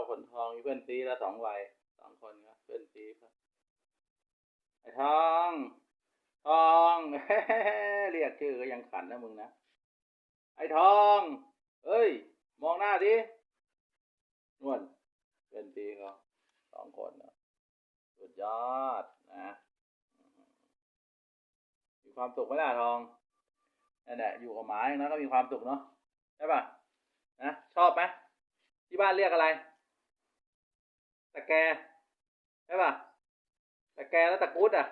าขนทองมีเพื่อนซีแล้วสองวัยสองคนครับเพื่อนซีครับไอ้ทองทองเรียกชื่อก็ยังขันนะมึงนะไอ้ทองเอ้ย มองหน้าดินวลเพื่อนซีเขาสองคนนะสุดยอดนะมีความสุขไหมล่ะทองนั่นแหละอยู่กับหมาอย่างนั้นก็มีความสุขเนาะใช่ป่ะนะชอบไหมที่บ้านเรียกอะไร แกใช่ป่ะตะแกแล้วตะกรุดอะ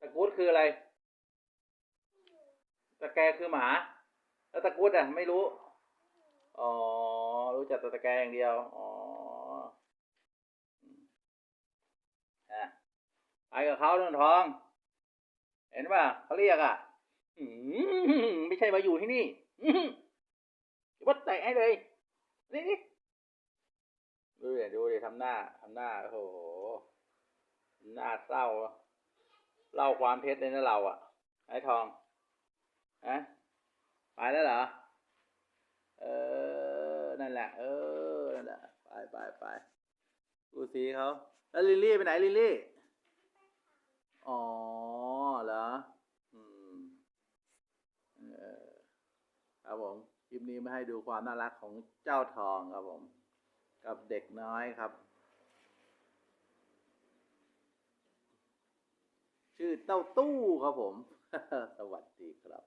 ตะกรุดคืออะไรตะแกคือหมา แล้วตะกรุดอะ ไม่รู้อ๋อรู้จักแต่ตะแกอย่างเดียวอ๋ออะไปกับเขาเรื่องทอง เห็นป่ะเขาเรียกอะไม่ใช่มาอยู่ที่นี่อืมเดี๋ยวว่าเตะให้เลยนี่ นี่ดูดิดูดิทำหน้าทำหน้าโอ้โหหน้าเศร้าเล่าความเท็จเลยนะเราอะ ไอ้ทองฮะไปแล้วเหรอ เออ นั่นแหละ เออ นั่นแหละ ไปไปไปดูสีเขาแล้วลิลลี่ไปไหนลิลลี่ อ๋อเหรอ อืม เออครับผม คลิปนี้มาให้ดูความน่ารักของเจ้าทองครับผม กับเด็กน้อยครับ ชื่อเต้าตู้ครับผม สวัสดีครับ